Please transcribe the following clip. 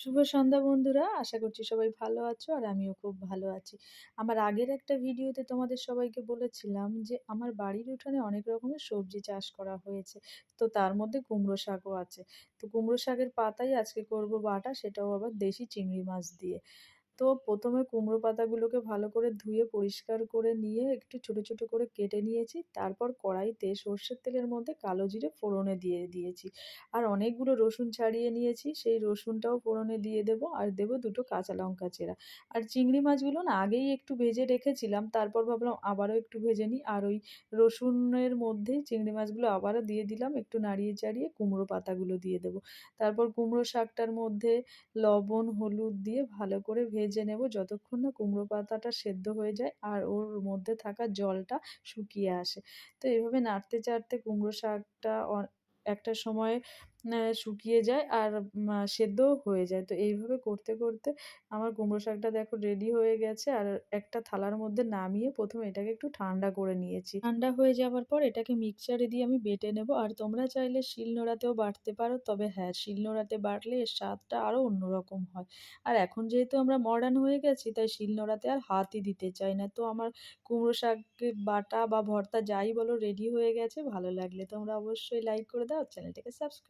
শুভ সন্ধ্যা বন্ধুরা, আশা করছি সবাই ভালো আছো আর আমিও খুব ভালো আছি। আমার আগের একটা ভিডিওতে তোমাদের সবাইকে বলেছিলাম যে, আমার বাড়ির উঠানে অনেক রকমের সবজি চাষ করা হয়েছে। তো তার মধ্যে কুমড়ো শাকও আছে। তো কুমড়ো শাকের পাতাই আজকে করব বাটা, সেটাও আবার দেশি চিংড়ি মাছ দিয়ে। তো প্রথমে কুমড়ো পাতাগুলোকে ভালো করে ধুয়ে পরিষ্কার করে নিয়ে একটু ছোট ছোট করে কেটে নিয়েছি। তারপর কড়াইতে সর্ষের তেলের মধ্যে কালো জিরে ফোড়নে দিয়ে দিয়েছি। আর অনেকগুলো রসুন ছাড়িয়ে নিয়েছি। সেই রসুনটাও ফোড়নে দিয়ে দেবো। আর দেবো দুটো কাঁচা লঙ্কা চেরা। আর চিংড়ি মাছগুলো না আগেই একটু ভেজে রেখেছিলাম। তারপর ভাবলাম আবারও একটু ভেজে নিই। আর ওই রসুনের মধ্যেই চিংড়ি মাছগুলো আবারও দিয়ে দিলাম। একটু নাড়িয়ে চাড়িয়ে কুমড়ো পাতাগুলো দিয়ে দেবো। তারপর কুমড়ো শাকটার মধ্যে লবণ, হলুদ দিয়ে ভালো করে ভেজে নেব। যতক্ষণ না কুমড়ো পাতাটা সেদ্ধ হয়ে যায় আর ওর মধ্যে থাকা জলটা শুকিয়ে আসে। তো এইভাবে নাড়তে চাড়তে কুমড়ো শাকটা একটা সময় শুকিয়ে যায় আর সেদ্ধও হয়ে যায়। তো এইভাবে করতে করতে আমার কুমড়ো শাকটা দেখো রেডি হয়ে গেছে আর একটা থালার মধ্যে নামিয়ে প্রথমে এটাকে একটু ঠান্ডা করে নিয়েছি। ঠান্ডা হয়ে যাওয়ার পর এটাকে মিক্সচারে দিয়ে আমি বেটে নেব। আর তোমরা চাইলে শিলনোড়াতেও বাটতে পারো। তবে হ্যাঁ শিলনোড়াতে বাটলে এর স্বাদটা আরও অন্যরকম হয়। আর এখন যেহেতু আমরা মডার্ন হয়ে গেছি, তাই শিলনোড়াতে আর হাতই দিতে চাই না। তো আমার কুমড়ো শাক বাটা বা ভর্তা যাই বলো রেডি হয়ে গেছে, ভালো লাগলে তোমরা অবশ্যই লাইক করে দাও। চ্যানেলটাকে সাবস্ক্রাইব